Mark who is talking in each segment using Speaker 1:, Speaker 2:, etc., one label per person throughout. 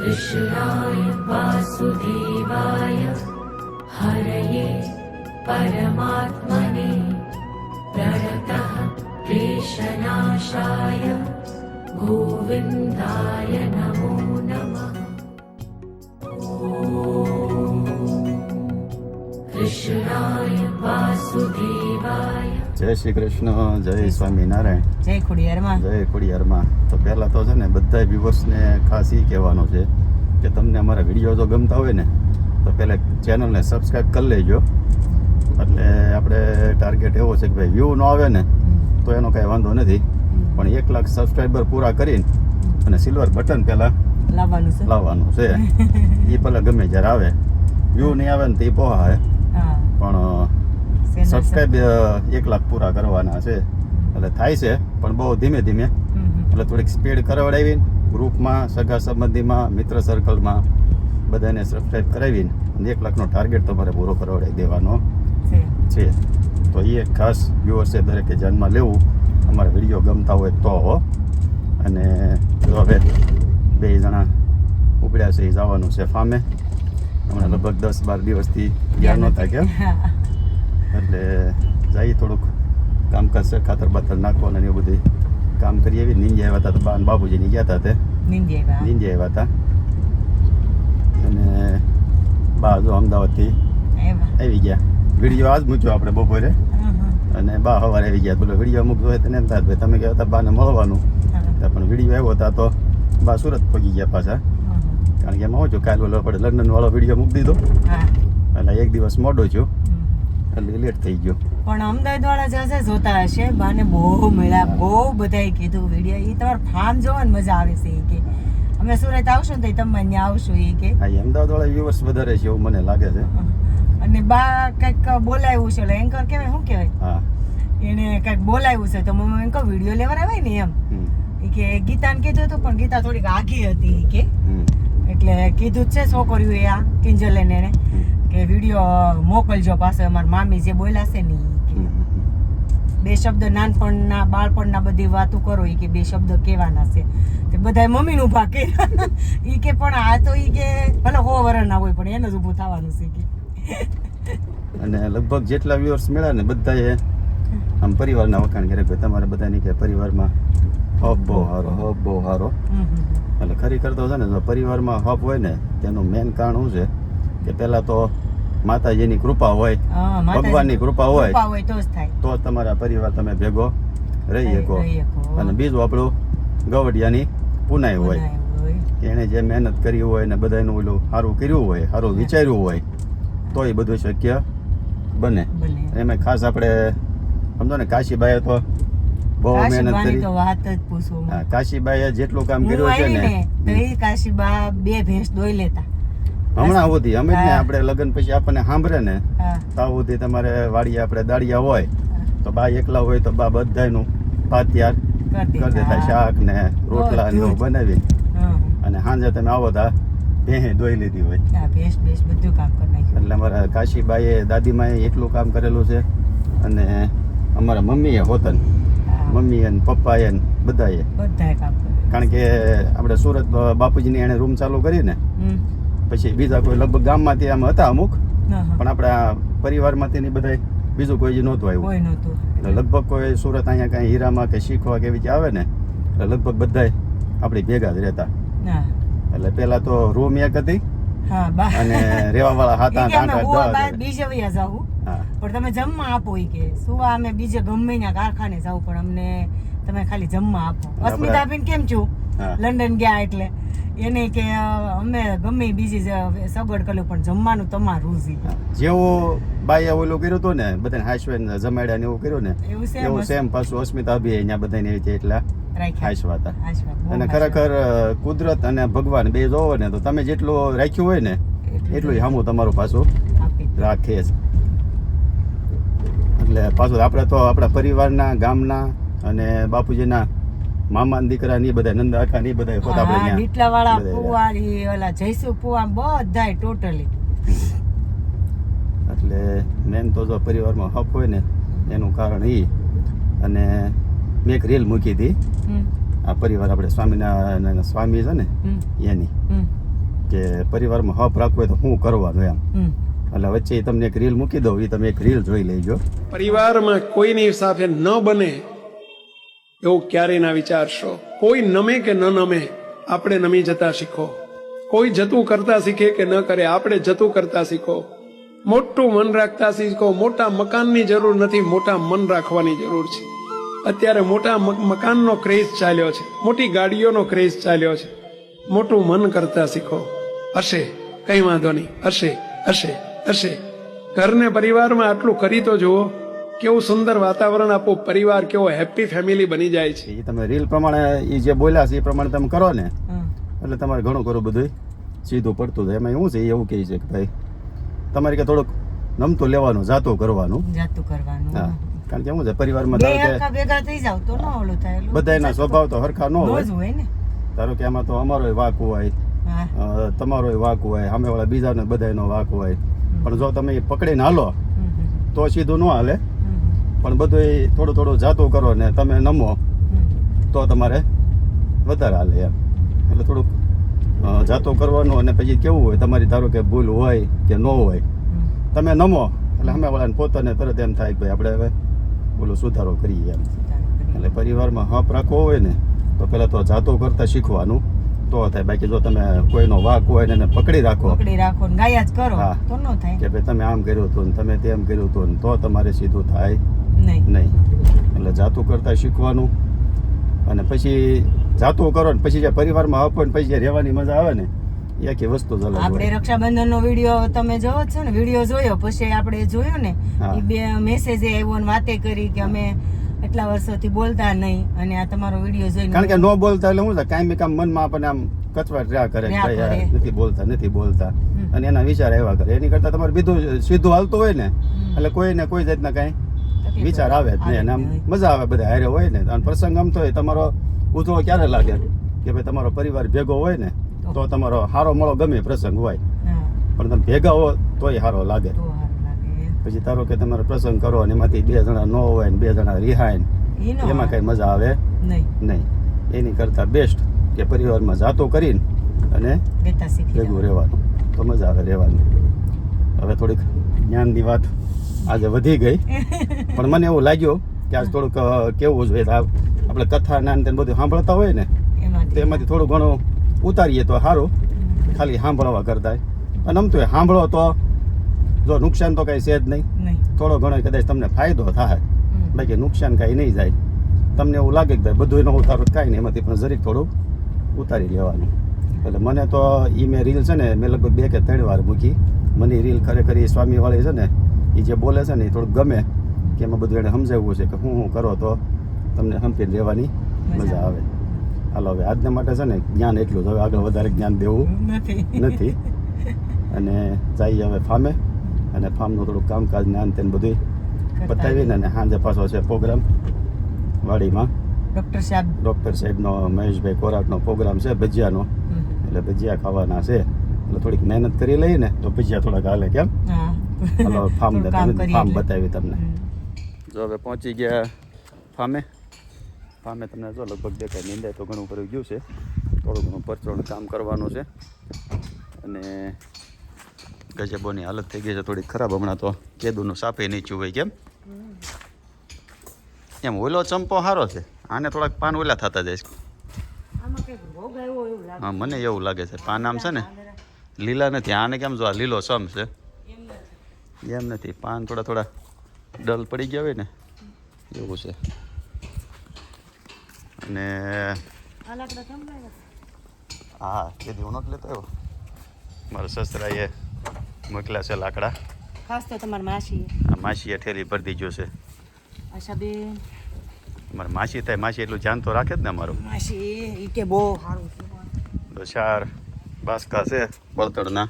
Speaker 1: कृष्णाय वासुदेवाय। हरये परमात्मने प्रणतः क्लेशनाशाय। गोविन्दाय नमो नमः। कृष्णाय वासुदेवाय
Speaker 2: જય શ્રી કૃષ્ણ જય સ્વામિનારાયણ.
Speaker 3: જય ખોડિયારમાં.
Speaker 2: જય ખોડિયારમાં. તો પહેલાં તો છે ને બધા વ્યુવર્સને ખાસ એ કહેવાનું છે કે તમને અમારા વીડિયો જો ગમતા હોય ને તો પહેલાં ચેનલને સબસ્ક્રાઈબ કરી લેજો. એટલે આપણે ટાર્ગેટ એવો છે કે ભાઈ વ્યૂ ન આવે ને તો એનો કાંઈ વાંધો નથી. પણ એક લાખ સબસ્ક્રાઈબર પૂરા કરીને અને સિલ્વર બટન પહેલાં
Speaker 3: લાવવાનું છે.
Speaker 2: લાવવાનું છે. એ પહેલાં ગમે જ્યારે આવે. વ્યૂ નહીં આવે ને તો એ પોહા હે. પણ સબસ્ક્રાઈબ એક લાખ પૂરા કરવાના છે. એટલે થાય છે પણ બહુ ધીમે ધીમે. એટલે થોડીક સ્પીડ કરાવડાવીને ગ્રુપમાં સગા સંબંધીમાં મિત્ર સર્કલમાં બધાને સબસ્ક્રાઈબ કરાવીને અને એક લાખનો ટાર્ગેટ તમારે પૂરો કરાવડાવી દેવાનો
Speaker 3: છે.
Speaker 2: તો એ એક ખાસ વ્યુઅર્સે દરેકે ધ્યાનમાં લેવું. અમારા વીડિયો ગમતા હોય તો હો. અને જો હવે બે જણા ઉપડ્યા છે એ જવાનું છે ફામે. હમણાં લગભગ દસ બાર દિવસથી ગયા નહોતા કેમ?
Speaker 3: હા.
Speaker 2: એટલે જઈએ થોડુંક કામકાજ છે ખાતર બાતર નાખવાનું અને એવું બધું કામ કરીએ. એવી નિંજા આવ્યા હતા બાન બાબુજીની ગયા હતા તે. નિંજા આવ્યા. હતા. અને બા જો અમદાવાદથી આવી ગયા. વીડિયો આજ મૂક્યો આપણે બપોરે. અને બા સવારે આવી ગયા. બોલો વીડિયો મૂકતો હોય તને એમ થાય. ભાઈ તમે કહેતા હતા બાને મળવાનું. પણ વીડિયો આવ્યો હતા તો બા સુરત પહોંચી ગયા પાછા. કારણ કે એમાં શું કાલ ઓલો આપણે લંડન વાળો વીડિયો મૂકી દીધો. એટલે એક દિવસ મોડો છું. એટલે લેટ થઈ ગયો.
Speaker 3: પણ અમદાવાદ વાળા જશે જોતા હશે બાને બહુ મળ્યા બહુ બધાએ કીધું વીડિયો એ તમારે ફાર્મ જોવાની મજા આવે છે ઈ કે. અમે સુરત આવશું ને તો તમે અહીંયા આવશું એ કે.
Speaker 2: હા અમદાવાદ વાળા વ્યુઅર્સ વધારે છે એવું મને લાગે છે.
Speaker 3: અને બા કંઈક બોલાવ્યું છે એટલે એન્કર કહેવાય શું કહેવાય?
Speaker 2: હા.
Speaker 3: એને કંઈક બોલાવ્યું છે તો મમ્મી એમ કહો વીડિયો લેવા આવે ને એમ. એ કે ગીતાને કીધું હતું પણ ગીતા થોડીક આઘી હતી એ કે. એટલે કીધું જ છે છોકરીઓ એ આ કિંજલ એને. કે વીડિયો મોકલજો પાસે અમારા મામી જે બોલ્યા છે ને ઈ કે બે શબ્દ નાનપણના બાળપણના બધી વાતો કરો એ કે બે શબ્દ કહેવાના છે. તે બધાય મમ્મીનું ઊભા કર્યા. એ કે પણ આ તો એ કે ભલે હો વરણના હોય પણ એને જ ઊભું થવાનું છે કે.
Speaker 2: અને લગભગ જેટલા વ્યુઅર્સ મળ્યા ને બધાએ આમ પરિવારના વખાણ કરે કે તમારે બધાની કે પરિવારમાં હબ બહુ સારો હબ બહુ સારો. એટલે ખરેખર તો છે ને જો પરિવારમાં હબ હોય ને તેનું મેન કારણ શું છે? કે પહેલાં તો માતાજીની કૃપા હોય ભગવાનની કૃપા હોય
Speaker 3: તો
Speaker 2: તમારા પરિવાર તમે ભેગો રહી શકો. અને બીજું આપણું ગવડિયાની પુનાઈ હોય. એણે જે મહેનત કરી હોય ને બધાનું ઓલું સારું કર્યું હોય સારું વિચાર્યું હોય તો એ બધું શક્ય બને. એમાં ખાસ આપણે સમજો ને કાશીબાઈએ તો બહુ મહેનત કરી.
Speaker 3: વાત જ પૂછો.
Speaker 2: હા, કાશીબાઈએ જેટલું કામ કર્યું છે ને
Speaker 3: કાશીબા બે ભેંસ દોઈ લેતા.
Speaker 2: હમણાં સુધી અમે જ ને આપણે લગ્ન પછી આપણને સાંભળે ને ત્યાં સુધી તમારે વાડી આપણે દાળિયા હોય તો બા એકલા હોય તો બા બધાનું પાતિયાર
Speaker 3: કરી
Speaker 2: દેતા. શાક ને રોટલા ને એવું બનાવી અને સાંજે તમે આવો તા ભેહે દોઈ લીધી હોય.
Speaker 3: ભેંસ ભેંસ બધું કામ કરી નાખ્યું.
Speaker 2: એટલે અમારા કાશીબાઈએ દાદીમાએ એટલું કામ કરેલું છે. અને અમારા મમ્મીએ હોતન. મમ્મી અને પપ્પાએ બધાએ.
Speaker 3: કામ કરે
Speaker 2: કારણ કે આપણે સુરત બાપુજીની એણે રૂમ ચાલુ કરી ને. પછી બીજા કોઈ લગભગ ગામમાંથી આમ હતા અમુક. પણ આપણા પરિવારમાંથી ની બધા બીજું કોઈ નહોતું આવ્યું. એટલે લગભગ કોઈ સુરત અહીંયા કાંઈ હીરામાં કે શીખવા કે એવી આવે ને એટલે લગભગ બધાય આપણી ભેગા જ રહેતા. એટલે પેલા તો રૂમ એક હતી અને આઠ
Speaker 3: બાર
Speaker 2: દસ
Speaker 3: બીજે વયા જાવું પણ તમે જમવા આપો કે. સુવા અમે બીજે ગમે ત્યાં કારખાને જાવ પણ અમને તમે ખાલી જમવા આપો.
Speaker 2: આપણે-
Speaker 3: અસ્મિતા બેન કેમ છું? લંડન ગયા એટલે. એને કે અમે ગમે બીજી સગવડ કર્યું પણ જમવાનું તમારું જ
Speaker 2: જેવો બાઈએ ઓલું કર્યું હતું ને બધાને હાસવે જમાડ્યા ને એવું કર્યું ને
Speaker 3: એવું સેમ
Speaker 2: પાછું અસ્મિતા અભી અહીંયા બધાને રીતે એટલા હાસવા હતા અને ખરેખર કુદરત અને ભગવાન બે જોવો ને તો તમે જેટલું રાખ્યું હોય ને એટલું હામું તમારું પાછું રાખે છે. એટલે પાછું આપણે તો આપણા પરિવારના ગામના અને બાપુજીના મામા દીકરા ની બધા નંદાખા ની બધા પોતા આપણે
Speaker 3: હા
Speaker 2: ત્યાં.
Speaker 3: વાળા
Speaker 2: બધા
Speaker 3: પુવા ઈ ઓલા જયસુ પુવા બધાય ટોટલી
Speaker 2: એટલે મેન તો જો પરિવારમાં હપ હોય ને એનું કારણ એ અને મેં એક રીલ મૂકી હતી આ પરિવાર આપણે સ્વામિનારાયણ સ્વામી છે ને એની. કે પરિવારમાં હપ રાખવો હોય તો શું કરવાનું એમ. એટલે વચ્ચે તમને એક રીલ મૂકી દઉં એ તમે એક રીલ જોઈ લેજો.
Speaker 4: પરિવારમાં કોઈની સાથે ન બને એવું ક્યારેય ના વિચારશો. કોઈ નમે કે ન નમે, આપણે નમી જતા શીખો. કોઈ જતું કરતા શીખે કે ન કરે, આપણે જતું કરતા શીખો. મોટું મન રાખતા શીખો, મોટા મકાનની જરૂર નથી, મોટા મન રાખવાની જરૂર છે. અત્યારે મોટા મકાનનો ક્રેઝ ચાલ્યો છે, મોટી ગાડીઓનો ક્રેઝ ચાલ્યો છે. મોટું મન કરતા શીખો. હશે, કઈ વાંધો નહીં. હશે હશે હશે. ઘરને પરિવારમાં આટલું કરી તો જુઓ કેવું સુંદર વાતાવરણ આપો પરિવાર કેવો હેપી ફેમિલી બની જાય છે.
Speaker 2: એ તમે રીલ પ્રમાણે એ જે બોલ્યા છે એ પ્રમાણે તમે કરો ને. એટલે તમારે ઘણું કરો બધું સીધું પડતું થાય એમાં એવું છે એ એવું કહે છે કે ભાઈ તમારે કે થોડુંક નમતું લેવાનું જાતું કરવાનું.
Speaker 3: જાતું કરવાનું.
Speaker 2: હા. કારણ કે શું છે પરિવારમાં ધારો કે
Speaker 3: ભેગા થઈ જાવ તો ન ઓલો થાય.
Speaker 2: બધાના સ્વભાવ તો હરખા ન હોય.
Speaker 3: હોય ને.
Speaker 2: ધારો કે આમાં તો અમારોય વાક હોય તમારોય વાક હોય સામેવાળા બીજાનો બધાયનો વાક હોય. પણ જો તમે એ પકડીને હાલો તો સીધું ન હાલે. પણ બધું એ થોડું થોડું જાતું કરો ને તમે નમો તો તમારે વધારે હાલે એમ. એટલે થોડુંક જાતો કરવાનું અને પછી કેવું હોય તમારી ધારો કે ભૂલ હોય કે ન હોય તમે નમો એટલે સામેવાળાને પોતાને તરત એમ થાય કે ભાઈ આપણે હવે બોલો સુધારો કરીએ એમ. એટલે પરિવારમાં હપ રાખવો હોય ને તો પહેલાં તો જાતો કરતાં શીખવાનું તો થાય. બાકી જો તમે કોઈનો વાક હોય ને એને પકડી રાખો.
Speaker 3: પકડી રાખો ગાયા જ કરો. તો ન થાય.
Speaker 2: કે ભાઈ તમે આમ કર્યું હતું ને તમે તેમ કર્યું હતું ને તો તમારે સીધું થાય.
Speaker 3: નહીં.
Speaker 2: એટલે જાતું કરતાં શીખવાનું. અને પછી જાતું કરો ને પછી જે પરિવારમાં હપ ને પછી જે રહેવાની મજા આવે ને એ આખી વસ્તુ જ
Speaker 3: આપણે રક્ષાબંધનનો વીડિયો તમે જોવો છો ને વીડિયો જોયો પછી આપણે જોયો ને. એ બે મેસેજ આવ્યો ને વાતે કરી કે અમે એટલા વર્ષોથી બોલતા નહીં અને આ તમારો વીડિયો જોઈને
Speaker 2: કારણ કે ન બોલતા એટલે શું કાંઈ કામ મનમાં આપણને આમ કચવાટ રહ્યા કરે નથી બોલતા નથી બોલતા. અને એના વિચાર આવ્યા કરે. એની કરતાં તમારે બીજું સીધું હાલતું હોય ને
Speaker 3: એટલે
Speaker 2: એટલે કોઈને કોઈ જાતના કાંઈ વિચાર આવે જ નહીં. અને આમ મજા આવે બધા હારે હોય ને. અને પ્રસંગ આમ તો તમારો ઉધરો ક્યારે લાગે? કે ભાઈ તમારો પરિવાર ભેગો હોય ને તો. તમારો હારો મળો ગમે પ્રસંગ હોય. પણ તમે ભેગા હો તોય હારો લાગે.
Speaker 3: તો સારું લાગે.
Speaker 2: પછી ધારો કે તમારો પ્રસંગ કરો અને એમાંથી બે જણા ન હોય ને બે જણા રિહાય ને એમાં કઈ મજા આવે?
Speaker 3: નહીં.
Speaker 2: નહીં. એની કરતાં બેસ્ટ કે પરિવારમાં જાતો કરીને અને ભેગું રહેવાનું. તો મજા આવે રહેવાની. હવે થોડીક જ્ઞાનની વાત આજે વધી ગઈ. પણ મને એવું લાગ્યું કે આજ થોડુંક કેવું જોઈએ. આપણે કથા નાન તે બધું સાંભળતા હોય ને
Speaker 3: એમાંથી.
Speaker 2: તેમાંથી થોડું ઘણું ઉતારીએ તો સારું. ખાલી સાંભળવા કરતા. અને આમ તો એ સાંભળો તો જો નુકસાન તો કાંઈ છે જ નહીં. થોડો ઘણો કદાચ તમને ફાયદો થાય. બાકી નુકસાન કાંઈ નહીં જાય. તમને એવું લાગે કે ભાઈ બધું ન ઉતારો કાંઈ નહીં. એમાંથી પણ જરીક થોડું ઉતારી લેવાનું. એટલે મને તો એ મેં રીલ છે ને મેં લગભગ બે કે ત્રણ વાર મૂકી. મને રીલ ખરેખર એ સ્વામીવાળી છે ને એ જે બોલે છે ને એ થોડુંક ગમે કે એમાં બધું એને સમજાવવું છે કે હું હું કરો તો તમને હંપીને રહેવાની મજા આવે. હાલો હવે આજના માટે છે ને જ્ઞાન એટલું જ. હવે આગળ વધારે જ્ઞાન દેવું
Speaker 3: નથી.
Speaker 2: અને જઈએ હવે ફામે અને ફાર્મનું થોડું કામકાજ ને આન બધું પતાવીને અને સાંજે પાછો છે પ્રોગ્રામ વાડીમાં.
Speaker 3: ડોક્ટર સાહેબ.
Speaker 2: ડૉક્ટર સાહેબનો મહેશભાઈ કોરાટનો પ્રોગ્રામ છે ભજીયાનો. એટલે ભજીયા ખાવાના છે. એટલે થોડીક મહેનત કરી લઈએ ને તો ભજીયા થોડાક હાલે કેમ? ફાર્મ
Speaker 3: કામ
Speaker 2: ફાર્મ
Speaker 3: એટલે.
Speaker 2: બતાવી તમને. જો હવે પહોંચી ગયા ફામે. ફામે તમને જો લગભગ દેખાય નીંદાય તો ઘણું કરી ગયું છે. થોડું ઘણું પરચોડ કામ કરવાનું છે. અને ગજબોની હાલત થઈ ગઈ છે થોડી ખરાબ હમણાં તો. કેદુનું સાપે નીચું હોય કેમ? એમ ઓલો ચંપો સારો છે. આને થોડાક પાન ઓલા થતા જાય છે.
Speaker 3: આમાં કંઈક રોગ આવ્યો એવું લાગે.
Speaker 2: હા મને એવું લાગે છે. પાન આમ છે ને. લીલા નથી આને કેમ જો આ લીલો સમ છે?
Speaker 3: એમ નથી.
Speaker 2: પાન થોડા થોડા ડલ પડી ગયા હોય ને એવું છે. અને? હા તે દેવો નોટ નથી લેતો આવ્યો મારા સસરાએ મોકલ્યા છે લાકડા.
Speaker 3: ખાસ તો તમારા માસી
Speaker 2: માસીએ ઠેલી ભરી દીધો છે.
Speaker 3: આશાબેન
Speaker 2: મારી માસી થાય માસી એટલું ધ્યાન તો રાખે જ ને અમારું.
Speaker 3: માસી કે બહુ સારું છે.
Speaker 2: તો બાસકા છે બળતણના.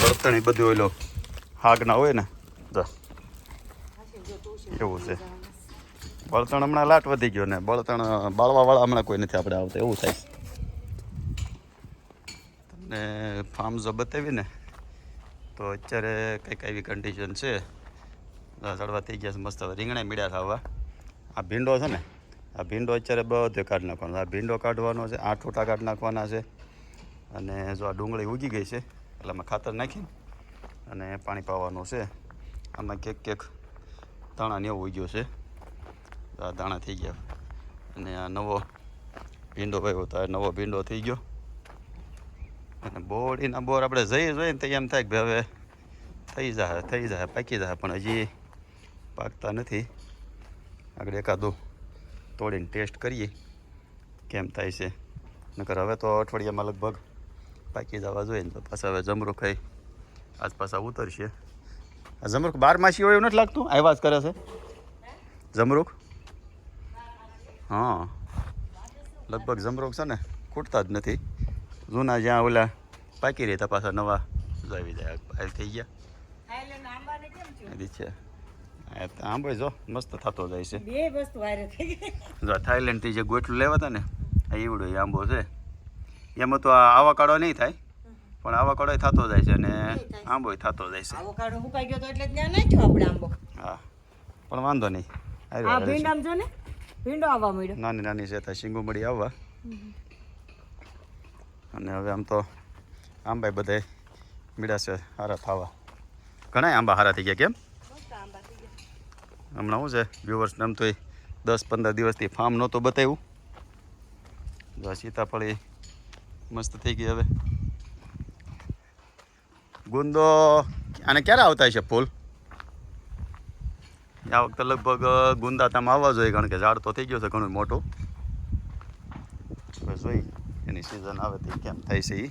Speaker 2: બળતણ એ બધું ઓલો હાગના હોય ને એવું છે. બળતણ હમણાં લાટ વધી ગયો ને, બળતણ બાળવાવાળા હમણાં કોઈ નથી આપણે આવતા, એવું થાય. તમને ફાર્મ જો બતાવી ને, તો અત્યારે કંઈક એવી કન્ડિશન છે. ચડવા થઈ ગયા છે, મસ્ત રીંગણા મીડ્યા ખાવા. આ ભીંડો છે ને, આ ભીંડો અત્યારે બધો કાઢી નાખવાનો. આ ભીંડો કાઢવાનો છે, આઠ ઠોટા કાઢી નાખવાના છે. અને જો આ ડુંગળી ઉગી ગઈ છે, એટલે અમે ખાતર નાખી અને પાણી પાવાનું છે. આમાં કેક કેક દાણા ને એવું ઉગ્યો છે. આ દાણા થઈ ગયા. અને આ નવો ભીંડો ભાઈ તો નવો ભીંડો થઈ ગયો. અને બોડીના બોર આપણે જઈએ, જોઈએ ને તો એમ થાય કે હવે થઈ જાય થઈ જાય પાકી જાય પણ હજી પાકતા નથી. આગળ એકાદું તોડીને ટેસ્ટ કરીએ કેમ થાય છે. નકર હવે તો અઠવાડિયામાં લગભગ પાકી જવા જોઈએ ને તો પાછા હવે જમરૂખ ખાઈ આજ પાછા ઉતરશે. આ જમરૂખ બાર માસી હોય એવું નથી લાગતું? આવ્યા જ કરે છે? જમરૂખ હા. લગભગ જમરૂખ છે ને ખૂટતા જ નથી. જૂના જ્યાં ઓલા પાકી રહેતા પાછા નવા આવી જાય. આ થઈ ગયા.
Speaker 3: થાઈલેન્ડ છે.
Speaker 2: આ આંબો જો મસ્ત થતો જાય છે.
Speaker 3: બે વસ્તુ
Speaker 2: જો થાઈલેન્ડથી જે ગોટલું લેવા હતા ને આ ઈવડો એ આંબો છે. એમાં તો આ આવાકાળો નહીં થાય. પણ આવાકાળો થતો જાય છે અને આંબો થતો જાય છે.
Speaker 3: આવો હુકાઈ ગયો તો એટલે ત્યાં નાખ્યો આપણે આંબો.
Speaker 2: હા પણ વાંધો નહીં. હારે
Speaker 3: આ
Speaker 2: હારે.
Speaker 3: ભીંડામ જો ને ભીંડો આવવા મળ્યો
Speaker 2: નાની નાની છે ત્યાં શીંગું મળી આવવા. અને હવે આમ તો આંબા બધે મીડા છે સારા થવા. ઘણા આંબા હારા થઈ ગયા કેમ? હમણાં શું છે વ્યુવર્સ આમ તો દસ પંદર દિવસથી ફાર્મ નહોતું બતાવ્યું. જો સીતાફળી મસ્ત થઈ ગઈ હવે. ગુંદો. આને ક્યારે આવતા છે ફૂલ? આ વખતે લગભગ ગુંદા તમે આવવા જોઈએ, કારણ કે ઝાડ તો થઈ ગયો છે ઘણું મોટું. જોઈ એની સિઝન આવે તે કેમ થાય છે એ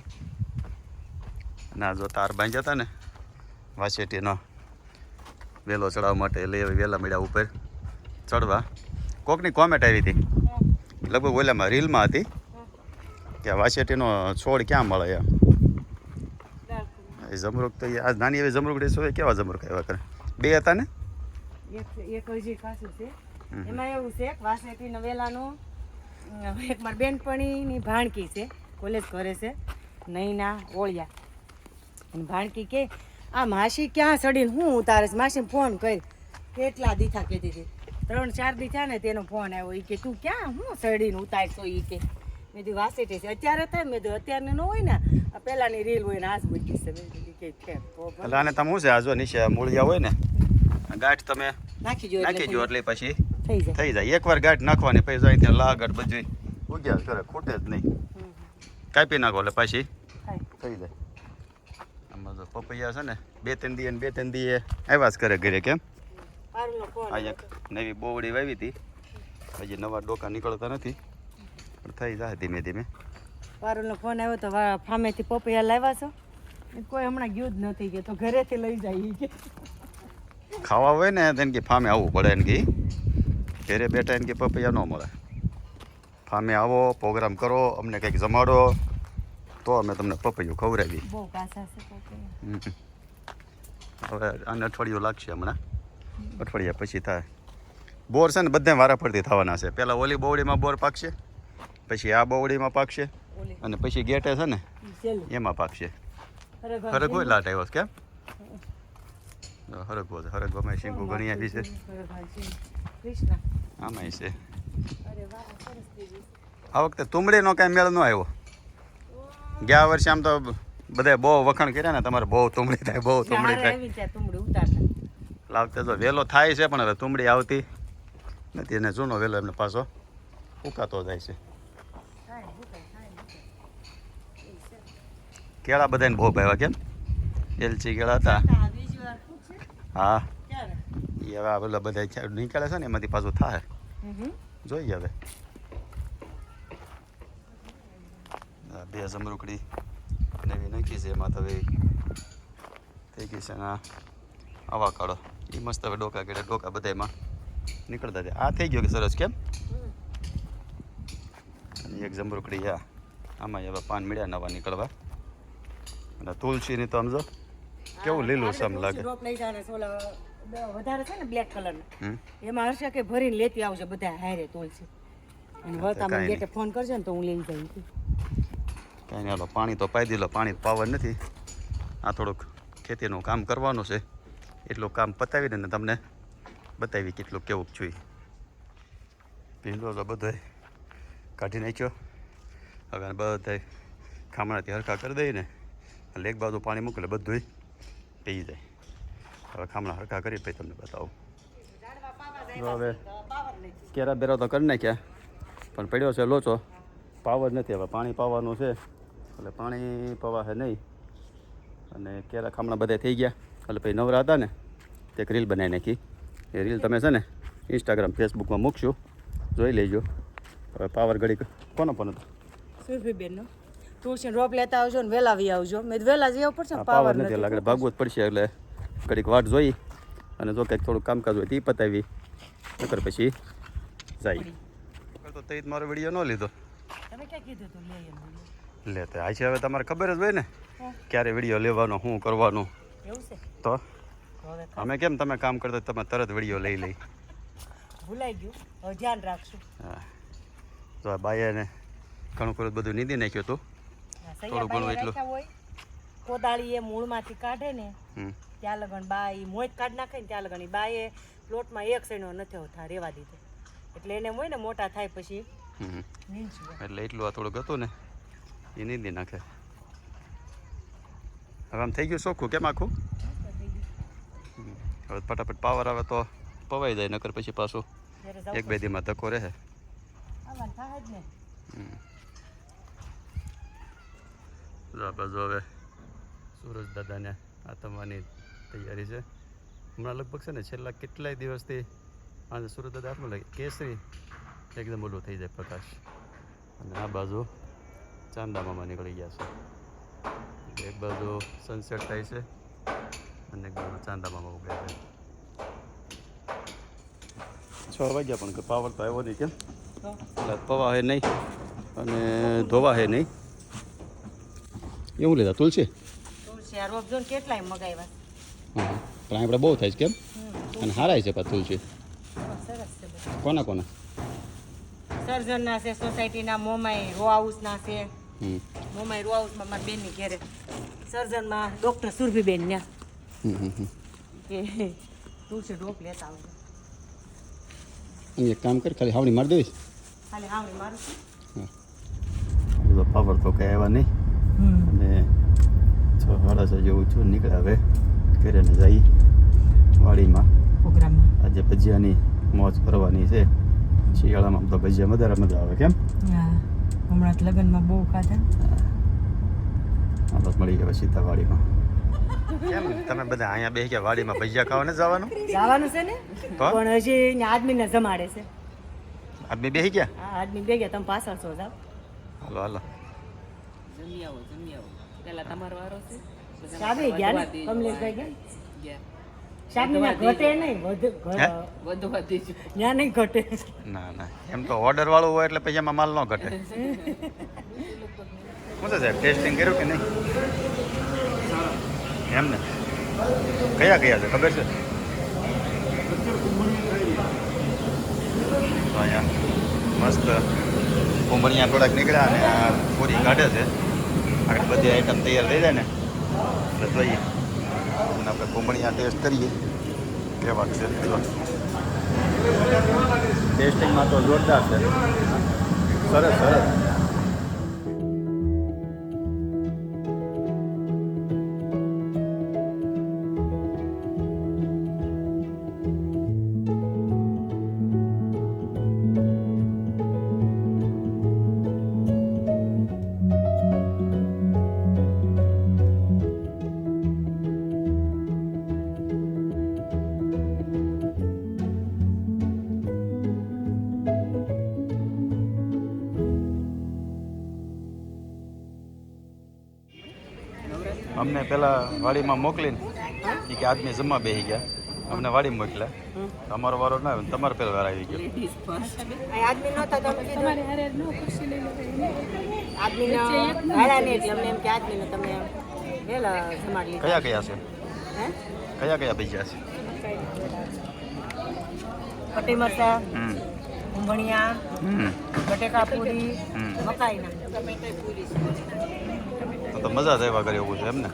Speaker 2: ના જો તાર બાંધ્યા હતા ને, વાસેટીનો વેલો ચડાવવા માટે એ વેલા મળ્યા ઉપર ચડવા. કોકની કોમેન્ટ આવી હતી? લગભગ ઓલામાં રીલમાં હતી. કે વાસેટીનો છોડ ક્યાં મળે એમ? એ જમરૂક તો આ નાની એવી જમરૂકડી છે કેવા જમરૂક આવ્યા કરે? બે હતા ને?
Speaker 3: એક એક હજી ખાસું છે. એમાં એવું છે એક વાસેથી નવેલાનું એક મારી બેનપણીની ભાણકી છે કોલેજ કરે છે નૈના ઓળિયા. અને ભાણકી કે આ માસી ક્યાં સડીને હું ઉતારે છે? માસીને ફોન કરી. કેટલા દીઠા કહેતી હતી. ત્રણ ચાર દીઠા ને તેનો ફોન આવ્યો. એ કે તું ક્યાં હું સડીને ઉતારશો? એ કે. મેં કીધું વાસેટી છે. અત્યારે થાય મેં કીધું અત્યારને ન હોય ને આ પહેલાંની રીલ હોય ને આજ મૂકી છે. મેં કે તો
Speaker 2: એટલે આને તમે શું છે આ જો નીચે મૂળિયા હોય ને ગાંઠ તમે
Speaker 3: નાખી જો
Speaker 2: નાખી જો એટલે પછી
Speaker 3: થઈ જાય.
Speaker 2: એકવાર ગાંઠ નાખવાની પછી જાય ત્યાં લાગડ બધું ઉગ્યા કરે ખૂટે જ નહીં. કાપી નાખો એટલે પછી થઈ જાય. આમાં જો પપૈયા છે ને બે ત્રણ દીએ બે ત્રણ દીએ આવ્યા જ કરે ઘરે કેમ? આ એક નવી બોવડી વાવી હતી. હજી નવા ડોકા નીકળતા નથી પણ થઈ જાય ધીમે ધીમે.
Speaker 3: પારુલનો ફોન આવ્યો તો ફામેથી પપૈયા લાવ્યા છો? કોઈ હમણાં ગયું જ નથી કે તો ઘરેથી લઈ જાય કે.
Speaker 2: ખાવા હોય ને તેને કે ફામે આવવું પડે એને કે ઘરે બેઠા એને કે પપૈયા ન મળે. ફામે આવો પ્રોગ્રામ કરો અમને કંઈક જમાડો તો અમે તમને પપૈયું ખવડાવી. હવે આને અઠવાડિયું લાગશે હમણાં. અઠવાડિયા પછી થાય. બોર છે ને બધા વારા ફરતી થવાના છે. પહેલાં ઓલી બોવડીમાં બોર પાકશે પછી આ બોવડીમાં પાકશે અને પછી ગેટે છે ને એમાં પાકશે.
Speaker 3: હરગવા
Speaker 2: લાટ આવ્યો કેમ? હરગવો છે હરગવામાં શીંગું ઘણી આવી છે.
Speaker 3: હરગવા છે.
Speaker 2: આ વખતે તુમડીનો કાંઈ મેળ ન આવ્યો. ગયા વર્ષે આમ તો બધા બહુ વખાણ કર્યા ને તમારે બહુ તુમડી થાય બહુ તુમડી થાય. લાવતે તો વહેલો થાય છે પણ હવે તુમડી આવતી નથી એને જૂનો વહેલો એમને પાછો ઉકાતો જાય છે
Speaker 3: થાય, હુકાય, થાય, હુકાય.
Speaker 2: કેળા બધાને બહુ ભાવ્યા કેમ? એલચી કેળા હતા? હા. એ હવે આ બધા ખ્યાલ નીકળે છે ને એમાંથી પાછું થાય. જોઈએ હવે. બે જમરૂકડી નવી નાખી છે એમાં હવે થઈ ગઈ છે ને આવા કાળો એ મસ્ત હવે ડોકા કેડે ડોકા બધામાં નીકળતા જાય આ થઈ ગયો કે સરસ કેમ? એક જમરૂકડી આ. આમાં હવે પાન મળ્યા નવા નીકળવા. અને તુલસીની તો સમજો કેવું લીલું સમ લાગે.
Speaker 3: ડ્રોપ લઈ જાને છે, વધારે છે ને બ્લેક કલર એમાં હશે કે ભરીને લેતી આવશે બધા હારે તુલસી. અને વળતા મને ગેટે ફોન કરજો ને તો હું લઈ જઈ
Speaker 2: કાંઈ નહીં હાલો પાણી તો પાઈ દીધો પાણી પાવર નથી. આ થોડુંક ખેતીનું કામ કરવાનું છે. એટલું કામ પતાવીને ને તમને બતાવી કેટલું કેવું જોઈએ ભીંડો તો બધો કાઢી નાખ્યો. હવે બધા ખામણાથી હરખા કરી દઈએ ને. એટલે એક બાજુ પાણી મોકલે બધું પી જાય. હવે ખામણા હરખા કરી પછી તમને બતાવું. જો હવે કેરા બેરા તો કરી નાખ્યા પણ પડ્યો છે લોચો. પાવર નથી હવે પાણી પાવાનું છે. એટલે પાણી પવાશે નહીં. અને કેરા ખામણા બધા થઈ ગયા. એટલે પછી નવરા હતા ને તે એક રીલ બનાવી નાખી. એ રીલ તમે છે ને ઇન્સ્ટાગ્રામ ફેસબુકમાં મૂકશું. જોઈ લેજો. હવે પાવર ઘડી કોનો પણ હતો?
Speaker 3: સુરભીબેનનો તુલસી રોપ લેતા આવજો ને વેલા વી આવજો. મેં વહેલા વેલા જવું પડશે
Speaker 2: પાવર નથી લાગે ભાગવત પડશે એટલે ઘડીક વાટ જોઈ અને જો કંઈક થોડું કામકાજ હોય તે પતાવી. નકર પછી જાય. તો તે મારો વીડિયો ન લીધો.
Speaker 3: તમે ક્યાં કીધું તો લે એમ
Speaker 2: લે તો આ છે હવે તમારે ખબર જ હોય ને ક્યારે વીડિયો લેવાનો શું કરવાનું.
Speaker 3: એવું છે?
Speaker 2: તો? અમે કેમ તમે કામ કરતા તમે તરત વીડિયો લઈ લઈ.
Speaker 3: ભૂલાઈ ગયું. હવે ધ્યાન રાખશું.
Speaker 2: હા. તો આ બાયાને ઘણું ખરું બધું નીંદી નાખ્યું હતું. થોડું ઘણું એટલું.
Speaker 3: કોદાળી એ મૂળમાંથી કાઢે ને ત્યાં લગન બા એ મોજ કાઢ નાખે ને ત્યાં લગન ઈ એ પ્લોટમાં એક સૈનો નથી હોતા રેવા દીધો. એટલે એને હોય ને મોટા થાય પછી
Speaker 2: એટલે એટલું આ થોડુંક હતું ને એ નીંદી નાખે. હવે આમ થઈ ગયું ચોખ્ખું કેમ આખું? હવે ફટાફટ પાવર આવે તો પવાઈ જાય નકર પછી પાછું એક બે દીમાં ધક્કો રહે.
Speaker 3: આવવાનું થાય જ
Speaker 2: આ હવે સુરજ દાદાને આતમવાની તૈયારી છે. હમણાં લગભગ છે ને છેલ્લા કેટલાય દિવસથી આજે સુરજ દાદા આટલું લાગે કેસરી એકદમ ઓલું થઈ જાય પ્રકાશ. અને આ બાજુ ચાંદા મામા નીકળી ગયા છે. એક બાજુ સનસેટ થાય છે અને એક બાજુ ચાંદા મામા ઉગે છે. છ વાગ્યા પણ પાવર તો આવ્યો નહીં કેમ? પવા હે નહીં અને ધોવા હે નહીં. એવું લેતા તુલસી?
Speaker 3: તુલસી આ રોપ જો ને કેટલાય મગાવ્યા?
Speaker 2: હા પણ આપણે બહુ થાય છે કેમ? અને હારાય છે પણ તુલસી. કોના કોના?
Speaker 3: સર્જનના છે સોસાયટીના મોમાઈ રો હાઉસના છે. મોમાઈ રો હાઉસમાં મારી બેનની ઘેરે. સર્જનમાં ડૉક્ટર સુરભીબેન
Speaker 2: હમ.
Speaker 3: તુલસી રોપ લેતા આવજો.
Speaker 2: એક કામ કર ખાલી હાવણી મારી દઈશ.
Speaker 3: ખાલી હાવણી મારું છું.
Speaker 2: પાવર તો કઈ આવ્યા નહીં. અને છ સાડા છ જેવું છું નીકળ્યા હવે ઘરે ને જઈ વાડીમાં આજે ભજીયાની મોજ કરવાની છે શિયાળામાં આમ તો ભજીયા વધારે મજા આવે કેમ
Speaker 3: હા હમણાં લગ્નમાં બહુ ખાધા
Speaker 2: આ બસ મળી ગયા સીધા વાડીમાં કેમ તમે બધા અહીંયા બે ગયા વાડીમાં ભજીયા ખાવા ને જવાનું
Speaker 3: જવાનું છે ને પણ હજી અહીંયા આદમીને જમાડે છે
Speaker 2: આદમી બેસી ગયા
Speaker 3: આદમી બે ગયા તમે પાછળ છો જાવ
Speaker 2: હાલો હાલો
Speaker 5: જમી આવો જમી આવો પેલા તમારો વારો છે
Speaker 3: સાબી ગયા ને? કમલેશભાઈ ગયા
Speaker 5: ગયા.
Speaker 3: ના ઘટે નહીં વધુ
Speaker 5: વધુ વધી જ
Speaker 3: ત્યાં નહીં ઘટે.
Speaker 2: ના ના. એમ તો ઓર્ડર વાળું હોય એટલે પછી એમાં માલ ન ઘટે. શું છે સાહેબ ટેસ્ટિંગ કર્યું કે નહીં? એમ ને કયા કયા છે? ખબર છે? અહીંયા મસ્ત કુંભળિયા થોડાક નીકળ્યા અને આ પૂરી કાઢે છે. આગળ બધી આઈટમ તૈયાર થઈ જાય ને, એટલે જોઈએ. અને આપણે કુંભળિયા ટેસ્ટ કરીએ. કેવા છે. ટેસ્ટિંગમાં તો જોરદાર છે. સરસ સરસ. અમને પેલા વાડીમાં મોકલીને એ કે આદમી જમવા બેસી ગયા. અમને વાડી મોકલ્યા. તમારો વારો ના આવ્યો તમારો પેલો વાર આવી ગયો. કયા કયા છે?
Speaker 3: હે?
Speaker 2: કયા કયા બીજા છે?
Speaker 3: પટ્ટી મરચા
Speaker 2: હમ. હમ.
Speaker 3: બટેકા પૂરી. મકાઈના.
Speaker 2: તો મજા જ આવ્યા કરે એવું છે એમ ને?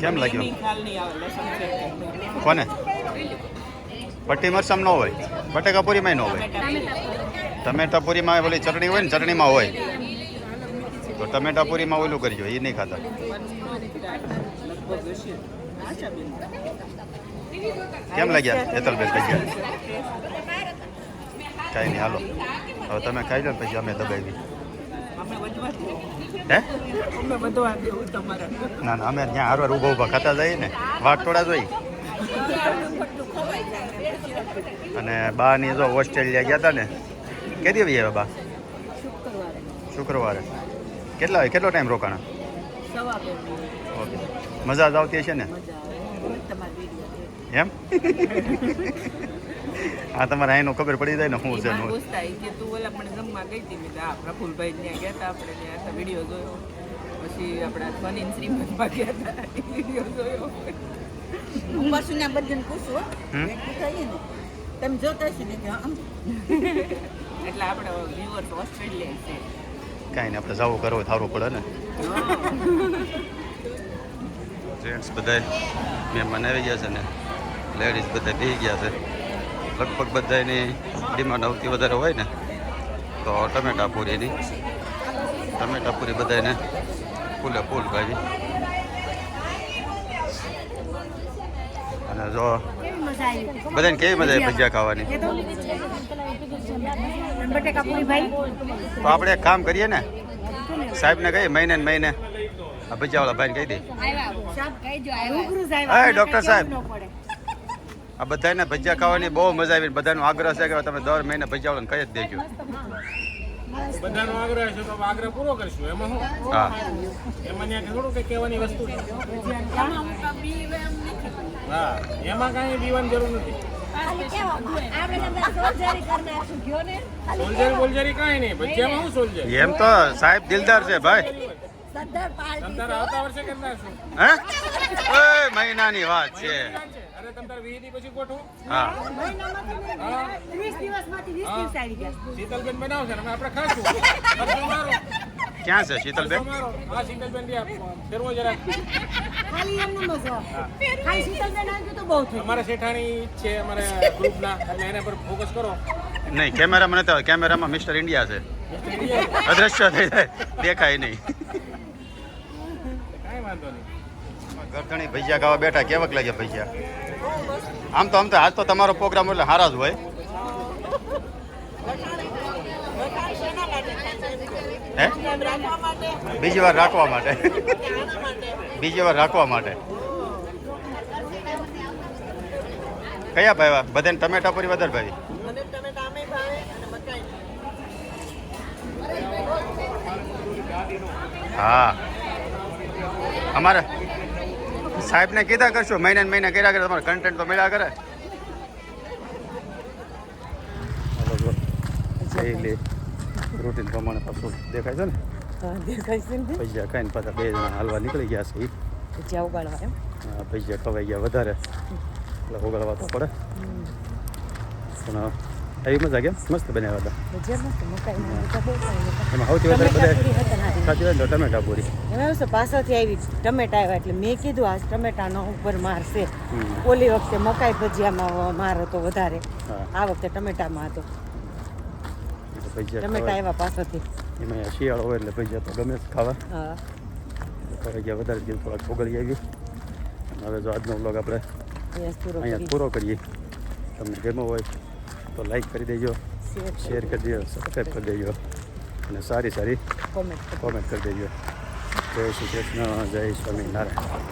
Speaker 2: કેમ લાગ્યું? કોને? પટ્ટી મરસમ ન હોય. બટેકાપુરીમાં ન હોય. ટમેટાપુરીમાં ઓલી ચટણી હોય ને ચટણીમાં હોય. તો ટમેટાપુરીમાં ઓલું કરજો એ નહીં ખાતા. કેમ લાગ્યા? હેતલબેન ભજીયા કાંઈ નહીં, હાલો. હવે તમે ખાઈ લો પછી અમે દબાવી. હે?
Speaker 5: દેવું
Speaker 2: ના ના અમે ત્યાં હારવાર ઊભા ઊભા ખાતા જઈએ ને. વાટ થોડા જોઈ. અને બાની જો ઓસ્ટ્રેલિયા ગયા હતા ને. કે દી આવ્યા બા? શુક્રવારે. કેટલા કેટલો ટાઈમ રોકાણા? ઓકે. મજા જ આવતી હશે ને? એમ? હા તમારે અહીંનું ખબર પડી જાય ને શું છે
Speaker 5: નો કે તું ઓલા પણ જમવા ગઈ હતી. મેં કીધું, હા પ્રફુલભાઈ ત્યાં ગયા હતા આપણે ત્યાં તો વીડિયો જોયો. પછી આપણા ફનીન શ્રીમંતમાં ગયા હતા વીડિયો જોયો.
Speaker 6: હું પાછું બધાને પૂછું હો. મેં કીધું ને. તમે જોતા છો ને કે આમ.
Speaker 5: એટલે આપણે વ્યુઅર્સ ઓસ્ટ્રેલિયા છે.
Speaker 2: કાંઈ નહીં આપણે જવું કરવું સારું પડે ને. જેન્ટ્સ બધા મહેમાન આવી ગયા છે ને. લેડીઝ બધા બે ગયા છે. લગભગ બધાની ડિમાન્ડ આવતી વધારે હોય ને તો ટમેટા પૂરીની. ટમેટા પૂરી બધાને ફૂલે ફૂલ ભાજી. અને જો બધાને કેવી મજા આવી ભજીયા ખાવાની? તો આપણે એક કામ કરીએ ને સાહેબને કહીએ મહિને ને મહિને આ ભજીયાવાળા ભાઈને કહી દઈએ ડૉક્ટર સાહેબ. આ બધાને ભજીયા ખાવાની બહુ મજા આવી બધાનો આગ્રહ છે કે તમે દર મહિને ભજીયાવાળાને કહી જ દેજો.
Speaker 7: બધાનો આગ્રહ છે તો આગ્રહ પૂરો કરશું એમાં શું?
Speaker 2: હા.
Speaker 7: એમાં ત્યાં થોડું કઈ કહેવાની વસ્તુ હા એમાં કાંઈ બીવાની જરૂર નથી.
Speaker 2: એમ તો સાહેબ દિલદાર છે ભાઈ. મહિનાની વાત છે.
Speaker 7: વીસ દી પછી ગોઠવું?
Speaker 2: હા.
Speaker 7: હા.
Speaker 3: વીસ દિવસમાંથી વીસ દિવસ આવી ગયા.
Speaker 7: શીતલબેન બનાવશે અમે આપણે ખાશું. ખર્ચો મારો
Speaker 2: ક્યાં છે શીતલબેન?
Speaker 7: મારો હા શીતલબેન ત્યાં ફેરવો જરાક
Speaker 3: ખાલી એમનો મજો. ખાલી શીતલબેન આવી તો બહુ થયું
Speaker 7: અમારા શેઠાણી છે અમારા ગ્રુપના એટલે એના પર ફોકસ કરો.
Speaker 2: નહીં કેમેરા મને તો કેમેરામાં મિસ્ટર ઇન્ડિયા છે. અદ્રશ્ય થઈ જાય. દેખાય નહીં.
Speaker 7: કાંઈ વાંધો નહીં.
Speaker 2: ગરધણી ભજીયા ખાવા બેઠા. કેવક લાગ્યા ભજીયા? આમ તો આમ તો આજ તો તમારો પ્રોગ્રામ એટલે સારા જ હોય. હે? બીજી વાર રાખવા માટે. બીજી વાર રાખવા માટે. કયા ભાઈ બધાને ટમેટા પૂરી વધારે ભાઈ હા. અમારે સાહેબને કીધા કરશો મહિને ને મહિને કર્યા કરે તમારે કન્ટેન્ટ તો મળ્યા કરે. ડેઈલી રૂટીન પ્રમાણે પાછું દેખાય છે ને?
Speaker 3: હા, દેખાય છે ને.
Speaker 2: પૈસા ખાઈને પાછા બે જણા હાલવા નીકળી ગયા છે. ઈ.
Speaker 3: ભજીયા ઉગાડવા એમ?
Speaker 2: આ પૈસા ખવાઈ ગયા વધારે. એટલે ઓગળવા તો પડે. પણ એવી મજા કેમ? મસ્ત બનાવ્યા હતા.
Speaker 3: ભજીયા મસ્ત મકાઈના બધા બહુ સારા હતા.
Speaker 2: એમાં સૌથી વધારે
Speaker 3: ટમેટા પૂરી
Speaker 2: બધા
Speaker 3: હતા હારી.
Speaker 2: ખાતી હોય તો ટમેટા પૂરી.
Speaker 3: એમાં છે પાછળથી આવી ટમેટા આવ્યા એટલે મેં કીધું આજ ટમેટાનો ઉપર માર છે ઓલી વખતે મકાઈ ભજીયામાં માર હતો વધારે. આ વખતે ટમેટામાં હતો.
Speaker 2: ભજીયા
Speaker 3: ટમેટા આવ્યા પાછળથી.
Speaker 2: એમાં શિયાળો હોય એટલે ભજીયા તો ગમે ખાવા.
Speaker 3: હા.
Speaker 2: ગયા વધારે દિવસ થોડાક ઓગળી આવી. હવે જો આજનો બ્લોગ આપણે
Speaker 3: અહીંયા
Speaker 2: પૂરો કરીએ. તમને ગમ્યો હોય તો લાઈક કરી દેજો
Speaker 3: શેર
Speaker 2: શેર કરી દેજો. સબસ્ક્રાઈબ કરી દેજો. અને સારી સારી
Speaker 3: કોમેન્ટ
Speaker 2: કોમેન્ટ કરી દેજો જય શ્રી કૃષ્ણ જય સ્વામિનારાયણ